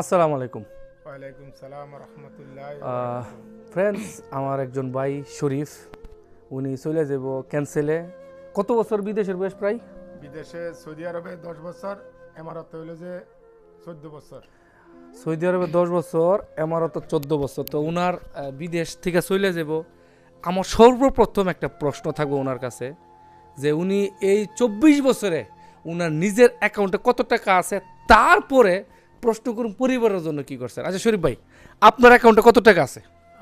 আসসালামু আলাইকুম। ওয়ালাইকুম সালাম রহমতুল্লাহ ফ্রেন্ডস আমার একজন ভাই শরীফ উনি চলে যাব ক্যান্সেলে কত বছর বিদেশের বয়স প্রায়? বিদেশে সৌদি আরবে দশ বছর এমারত হইল যে চোদ্দ বছর। সৌদি আরবে দশ বছর এমারত চোদ্দ বছর। তো উনার বিদেশ থেকে চলে যাব আমার সর্বপ্রথম একটা প্রশ্ন থাকবে ওনার কাছে যে উনি এই চব্বিশ বছরে উনার নিজের অ্যাকাউন্টে কত টাকা আছে তারপরে প্রশ্ন করুন পরিবারের জন্য কি করছেন? আচ্ছা শরীফ ভাই আপনার অ্যাকাউন্টে কত টাকা আছে?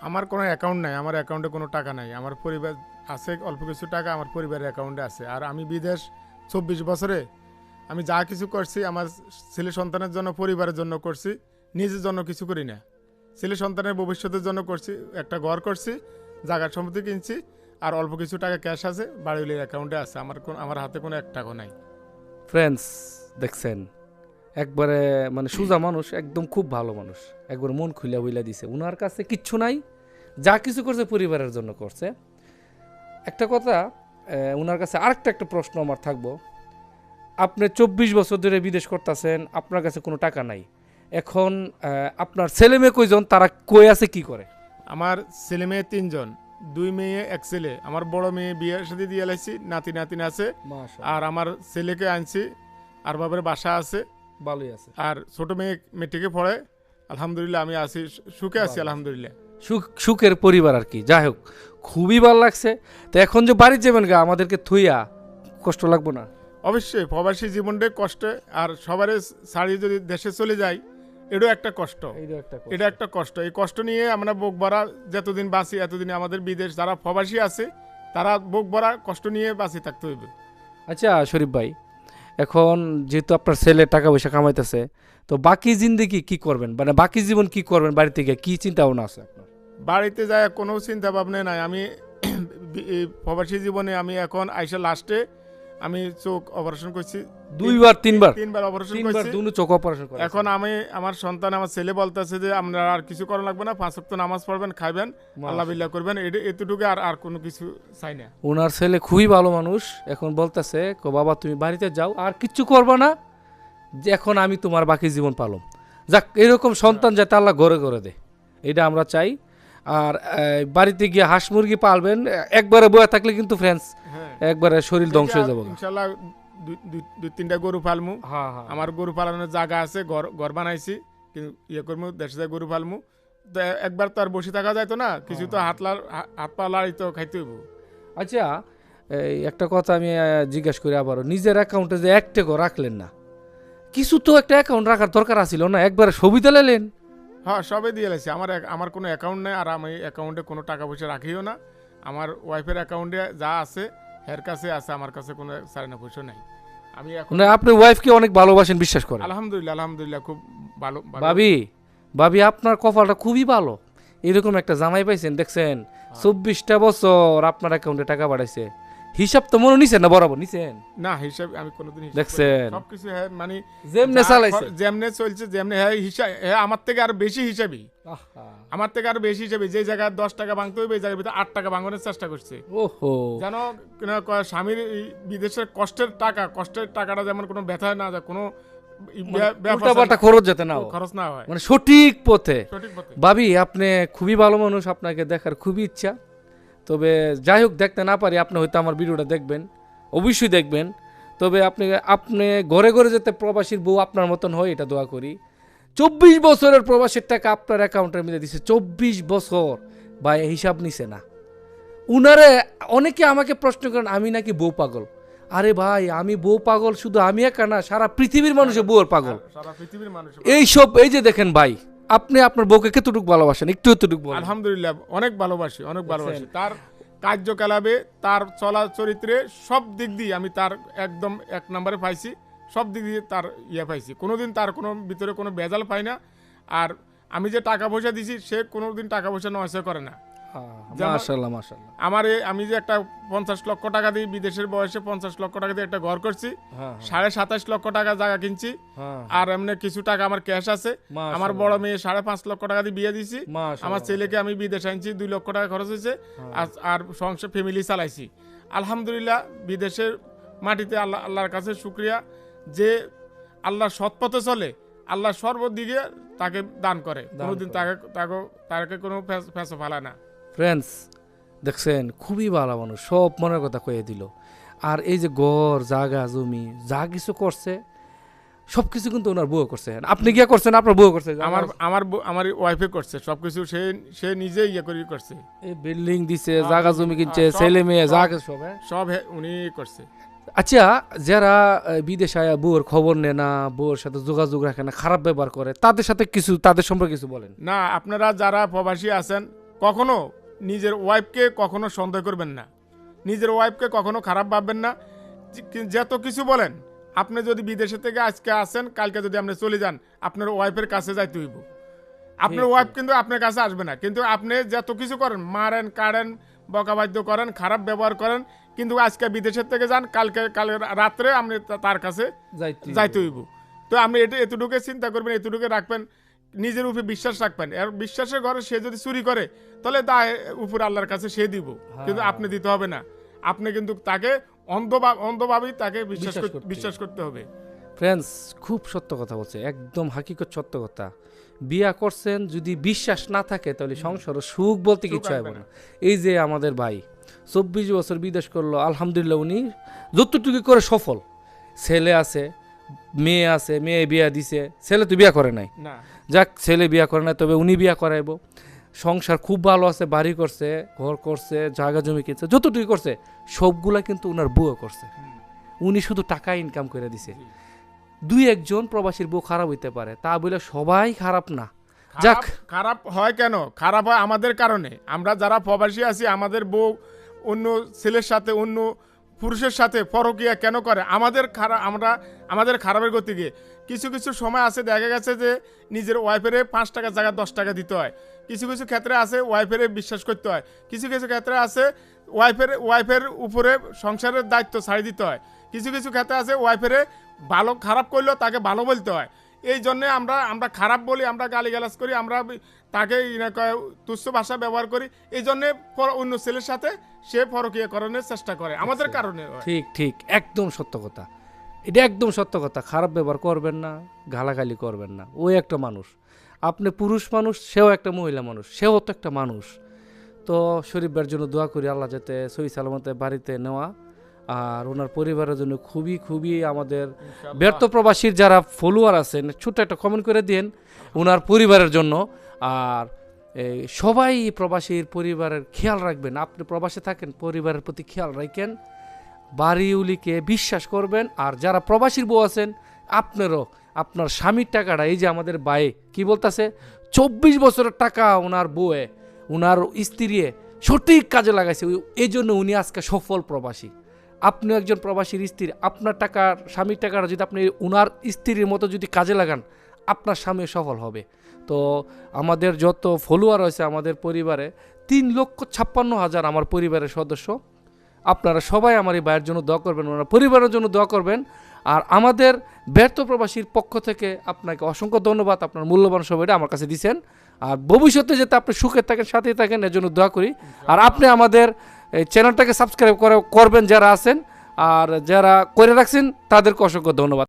আমার কোনো অ্যাকাউন্ট নাই আমার অ্যাকাউন্টে কোনো টাকা নাই। আমার পরিবার আছে অল্প কিছু টাকা আমার পরিবারের অ্যাকাউন্টে আছে। আর আমি বিদেশ চব্বিশ বছরে আমি যা কিছু করছি আমার ছেলে সন্তানের জন্য পরিবারের জন্য করছি নিজের জন্য কিছু করি না। ছেলে সন্তানের ভবিষ্যতের জন্য করছি একটা ঘর করছি জায়গার সম্পত্তি কিনছি আর অল্প কিছু টাকা ক্যাশ আছে বাড়িগুলির অ্যাকাউন্টে আছে। আমার কোন আমার হাতে কোনো এক টাকা নাই। ফ্রেন্ডস দেখছেন একবারে মানে সোজা মানুষ একদম খুব ভালো মানুষ। একবার মন খুলে বইলা দিছে। উনার কাছে কিচ্ছু নাই যা কিছু করছে পরিবারের জন্য করছে। একটা কথা উনার কাছে আরেকটা একটা প্রশ্ন আমার থাকব। আপনি চব্বিশ বছর ধরে বিদেশ করতেছেন আপনার কাছে কোনো টাকা নাই। এখন আপনার ছেলে মেয়ে কয়জন তারা কই আছে কি করে? আমার ছেলে মেয়ে তিনজন দুই মেয়ে এক ছেলে। আমার বড় মেয়ে বিয়ের সাথে দিয়ে লাইছি নাতি নাতিন আছে। আর আমার ছেলেকে আনছি আর বাবার বাসা আছে। ভালোই আছে। আর ছোট মেয়ে মেট্রিকে পড়ে আলহামদুলিল্লাহ আমি আছি সুখে আছি আলহামদুলিল্লাহ। সুখ সুখের পরিবার আর কি যাই হোক খুবই ভালো লাগছে। তো এখন যে বাড়ি যাবেন গা আমাদেরকে থুইয়া কষ্ট লাগবো না? অবশ্যই প্রবাসী জীবনটা কষ্টে আর সবারে ছাড়িয়ে যদি দেশে চলে যাই এটাও একটা কষ্ট। এটা একটা কষ্ট। এই কষ্ট নিয়ে আমরা বুক ভরা যতদিন বাঁচি এতদিন আমাদের বিদেশ যারা প্রবাসী আছে তারা বুক ভরা কষ্ট নিয়ে বাঁচি থাকতে হইবে। আচ্ছা শরীফ ভাই এখন যেহেতু আপনার ছেলে টাকা পয়সা কামাইতেছে, তো বাকি জিন্দগি কি করবেন? মানে বাকি জীবন কি করবেন বাড়িতে গিয়ে? কি চিন্তা ভাবনা আছে আপনার? বাড়িতে যায় কোনো চিন্তা ভাবনা নাই। আমি প্রবাসী জীবনে আমি এখন আইসা লাস্টে আমি চোখ অপারেশন করছি। দুইবার তিনবার? তিনবার অপারেশন তিনবার করছি। দুনো চোখ অপারেশন করে এখন আমি আমার সন্তান আমার ছেলে বলতেছে যে আপনার আর কিছু করা লাগবে না পাঁচ সপ্তাহ নামাজ পড়বেন খাইবেন আল্লাহ বিল্লাহ করবেন। এতটুকু আর আর কোনো কিছু চাই না। ওনার ছেলে খুবই ভালো মানুষ। এখন বলতেছে কো বাবা তুমি বাড়িতে যাও আর কিচ্ছু করবে না যে এখন আমি তোমার বাকি জীবন পালম। যাক এরকম সন্তান যাতে আল্লাহ ঘরে ঘরে দে। এটা আমরা চাই। আর বাড়িতে গিয়ে হাঁস মুরগি পালবেন একবারে বয়ে থাকলে কিন্তু ফ্রেন্ডস হ্যাঁ। একবারে শরীর ধ্বংস হয়ে যাবে ইনশাল্লাহ দুই- তিনটা গরু পালমু। হ্যাঁ হ্যাঁ। আমার গরু পালনের জায়গা আছে ঘর ঘর বানাইছি কিন্তু ইয়ে করমু দেশে যায় গরু পালমু। তো একবার তো আর বসে থাকা যায় তো না কিছু তো হাত হাত পা লাড়ি তো খাইতে হইব। আচ্ছা এই একটা কথা আমি জিজ্ঞেস করি আবারও নিজের অ্যাকাউন্টে যে এক টাকা রাখলেন না কিছু তো একটা অ্যাকাউন্ট রাখার দরকার আছিল না একবারে সুবিধা লেলেন হ্যাঁ সবে দিয়ে লাইছি আমার আমার কোনো অ্যাকাউন্ট নেই আর আমি অ্যাকাউন্টে কোনো টাকা পয়সা রাখিও না। আমার ওয়াইফের অ্যাকাউন্টে যা আছে হের কাছে আছে আমার কাছে কোনো সারেনা পয়সা নেই। আমি এখন মানে আপনি ওয়াইফকে অনেক ভালোবাসেন বিশ্বাস করেন? আলহামদুলিল্লাহ আলহামদুলিল্লাহ খুব ভালো ভালো- ভাবি ভাবি আপনার কপালটা খুবই ভালো। এরকম একটা জামাই পাইছেন দেখছেন? চব্বিশটা বছর আপনার অ্যাকাউন্টে টাকা বাড়াইছে হিসাব তো মনে নিছেন না? বরাবর নিছেন? না হিসাব আমি কোনোদিন হিসাব দেখছেন? সবকিছু হ্যাঁ মানে যেমনে চালাইছে। যেমনে চলছে যেমনে হ্যাঁ হিসাব হ্যাঁ আমার থেকে আর বেশি হিসাবই আমার থেকে আর বেশি হিসাবে। যে জায়গায় দশ টাকা ভাঙতে হইবে এই জায়গায় ভিতরে আট টাকা ভাঙানোর চেষ্টা করছে। ওহো। যেন কিনা কয় স্বামীর বিদেশের কষ্টের টাকা কষ্টের টাকাটা যেমন কোনো ব্যথা না যায় কোনো ব্যবসা খরচ যেতে না খরচ না হয়। মানে সঠিক পথে। ভাবি আপনি খুবই ভালো মানুষ আপনাকে দেখার খুবই ইচ্ছা। তবে যাই হোক দেখতে না পারি আপনি হয়তো আমার ভিডিওটা দেখবেন অবশ্যই দেখবেন। তবে আপনি আপনি ঘরে ঘরে যেতে প্রবাসীর বউ আপনার মতন হয় এটা দোয়া করি। চব্বিশ বছরের প্রবাসীর টাকা আপনার অ্যাকাউন্টের মধ্যে দিছে। চব্বিশ বছর বা হিসাব নিছে না। উনারে অনেকে আমাকে প্রশ্ন করেন আমি নাকি বউ পাগল? আরে ভাই আমি বউ পাগল শুধু আমি একা না সারা পৃথিবীর মানুষে বউর পাগল। মানুষ এইসব এই যে দেখেন ভাই আপনি আপনার বউকে কতটুকু ভালোবাসেন? একটু এতটুকু আলহামদুলিল্লাহ অনেক ভালোবাসি অনেক ভালোবাসি। তার কার্যকলাপে তার চলা চরিত্রে সব দিক দিয়ে আমি তার একদম এক নম্বরে পাইছি সব দিক দিয়ে তার ইয়ে পাইছি। কোনোদিন তার কোনো ভিতরে কোনো বেজাল পাই না। আর আমি যে টাকা পয়সা দিছি সে কোনোদিন টাকা পয়সা নয় করে না। মাশাল্লাহ মাশাল্লাহ আমার আমি যে একটা পঞ্চাশ লক্ষ টাকা দিয়ে বিদেশের বয়সে পঞ্চাশ লক্ষ টাকা দিয়ে একটা ঘর করছি হ্যাঁ সাড়ে সাতাশ লক্ষ টাকা জায়গা কিনছি হ্যাঁ। আর এমনি কিছু টাকা আমার ক্যাশ আছে। আমার বড় মেয়ে সাড়ে পাঁচ লক্ষ টাকা দিয়ে বিয়ে দিছি আমার ছেলেকে আমি বিদেশে আনছি দুই লক্ষ টাকা খরচ হয়েছে আর- সংসার ফ্যামিলি চালাইছি। আলহামদুলিল্লাহ বিদেশের মাটিতে আল্লাহ আল্লাহর কাছে শুক্রিয়া যে আল্লাহর সৎ পথে চলে আল্লাহ সর্বদিকে তাকে দান করে। দান কোনোদিন তাকে তাকে তাকে কোনো ফেঁসো ফালায় না। ফ্রেন্ডস দেখছেন খুবই ভালো মানুষ সব মনের কথা কয়ে দিল। আর এই যে ঘর জাগা জমি যা কিছু করছে সব কিছু কিন্তু ওনার বউ করছে। আপনি গিয়ে করছেন আপনার বউ করছে। আমার আমার আমার ওয়াইফে করছে সব কিছু সে সে নিজে ইয়ে করে করছে। এই বিল্ডিং দিছে হ্যাঁ, জাগা জমি কিনছে হ্যাঁ, ছেলে মেয়ে যা কিছু সব হ্যাঁ? সব উনি করছে। আচ্ছা যারা বিদেশে আয়া বউর খবর নেয় না বউর সাথে যোগাযোগ রাখে না খারাপ ব্যবহার করে তাদের সাথে কিছু তাদের সম্পর্কে কিছু বলেন। না আপনারা যারা প্রবাসী আছেন কখনো নিজের ওয়াইফকে কখনো সন্দেহ করবেন না। নিজের ওয়াইফকে কখনো খারাপ ভাববেন না। যত কিছু বলেন আপনি যদি বিদেশে থেকে আজকে আসেন কালকে যদি আপনি চলে যান আপনার ওয়াইফের কাছে যাইতে হইব। আপনার ওয়াইফ কিন্তু আপনার কাছে আসবে না। কিন্তু আপনি যত কিছু করেন মারেন কাড়েন বকাবাদ্য করেন খারাপ ব্যবহার করেন কিন্তু আজকে বিদেশের থেকে যান কালকে কাল রাত্রে আপনি তার কাছে যাইতে যাইতে হইব। তো আপনি এটা এতটুকু চিন্তা করবেন এতটুকু রাখবেন নিজের উপরে বিশ্বাস রাখবেন। আর বিশ্বাসের ঘরে সে যদি চুরি করে তাহলে তা উপরে আল্লাহর কাছে সে দিব। কিন্তু আপনি দিতে হবে না। আপনি কিন্তু তাকে অন্ধভাব অন্ধভাবেই তাকে বিশ্বাস বিশ্বাস করতে বিশ্বাস করতে হবে। ফ্রেন্ডস খুব সত্য কথা বলছে একদম হাকিকত সত্য কথা। বিয়া করছেন যদি বিশ্বাস না থাকে তাহলে সংসার সুখ বলতে কিছু হবে না। এই যে আমাদের ভাই চব্বিশ বছর বিদেশ করল আলহামদুলিল্লাহ উনি যতটুকু করে সফল। ছেলে আছে মেয়ে আছে মেয়ে বিয়া দিছে ছেলে তো বিয়া করে নাই। যাক ছেলে বিয়া করে নাই তবে উনি বিয়া করাইবো। সংসার খুব ভালো আছে বাড়ি করছে ঘর করছে জায়গা জমি কিনছে যতটুকু করছে সবগুলা কিন্তু ওনার বউও করছে। উনি শুধু টাকা ইনকাম করে দিছে। দুই একজন প্রবাসীর বউ খারাপ হইতে পারে তা বলে সবাই খারাপ না। যাক। খারাপ খারাপ হয় কেন? খারাপ হয় আমাদের কারণে। আমরা যারা প্রবাসী আছি আমাদের বউ অন্য ছেলের সাথে অন্য পুরুষের সাথে পরকিয়া কেন করে? আমাদের খারাপ আমরা আমাদের খারাপের গতিকে কিছু কিছু সময় আছে, দেখা গেছে যে নিজের ওয়াইফেরে পাঁচ টাকা জায়গায় দশ টাকা দিতে হয়। কিছু কিছু ক্ষেত্রে আছে ওয়াইফেরে বিশ্বাস করতে হয়। কিছু কিছু ক্ষেত্রে আছে ওয়াইফের ওয়াইফের উপরে সংসারের দায়িত্ব ছাড়িয়ে দিতে হয়। কিছু কিছু ক্ষেত্রে আছে ওয়াইফেরে ভালো খারাপ করলেও তাকে ভালো বলতে হয়। এই জন্যে আমরা আমরা খারাপ বলি আমরা গালিগালাজ করি আমরা তাকে কয় তুচ্ছ ভাষা ব্যবহার করি। এই জন্যে অন্য ছেলের সাথে সে পরকীয়করণের চেষ্টা করে আমাদের কারণে ঠিক ঠিক একদম সত্য কথা। এটা একদম সত্য কথা। খারাপ ব্যবহার করবেন না গালাগালি করবেন না। ও একটা মানুষ। আপনি পুরুষ মানুষ সেও একটা মহিলা মানুষ সেও তো একটা মানুষ। তো শরীফের জন্য দোয়া করি আল্লাহ যাতে সহি সালামতে বাড়িতে নেওয়া আর ওনার পরিবারের জন্য খুবই খুবই আমাদের ব্যর্থ প্রবাসীর যারা ফলোয়ার আছেন ছোট্ট একটা কমেন্ট করে দিন ওনার পরিবারের জন্য। আর এই সবাই প্রবাসীর পরিবারের খেয়াল রাখবেন আপনি প্রবাসে থাকেন পরিবারের প্রতি খেয়াল রাখেন বাড়িউলিকে বিশ্বাস করবেন আর যারা প্রবাসীর বউ আছেন আপনারও আপনার স্বামীর টাকাটা এই যে আমাদের বায়ে কি বলতেছে? চব্বিশ বছরের টাকা ওনার বউয়ে ওনার স্ত্রীয়ে সঠিক কাজে লাগাইছে এই জন্য উনি আজকে সফল প্রবাসী। আপনি একজন প্রবাসীর স্ত্রী, আপনার টাকার, স্বামীর টাকাটা যদি আপনি উনার স্ত্রীর মতো যদি কাজে লাগান, আপনার স্বামী সফল হবে। তো আমাদের যত ফলোয়ার রয়েছে আমাদের পরিবারে, তিন লক্ষ ছাপ্পান্ন হাজার আমার পরিবারের সদস্য। আপনারা সবাই আমার এই ভাইয়ের জন্য দোয়া করবেন, ওনার পরিবারের জন্য দোয়া করবেন। আর আমাদের ব্যর্থ প্রবাসীর পক্ষ থেকে আপনাকে অসংখ্য ধন্যবাদ, আপনার মূল্যবান সময়টা আমার কাছে দিচ্ছেন আর ভবিষ্যতে যাতে আপনি সুখে থাকেন সাথেই থাকেন, এর জন্য দোয়া করি। আর আপনি আমাদের এই চ্যানেলটাকে সাবস্ক্রাইব করে করবেন যারা আছেন। আর যারা করে রাখছেন তাদেরকে অসংখ্য ধন্যবাদ।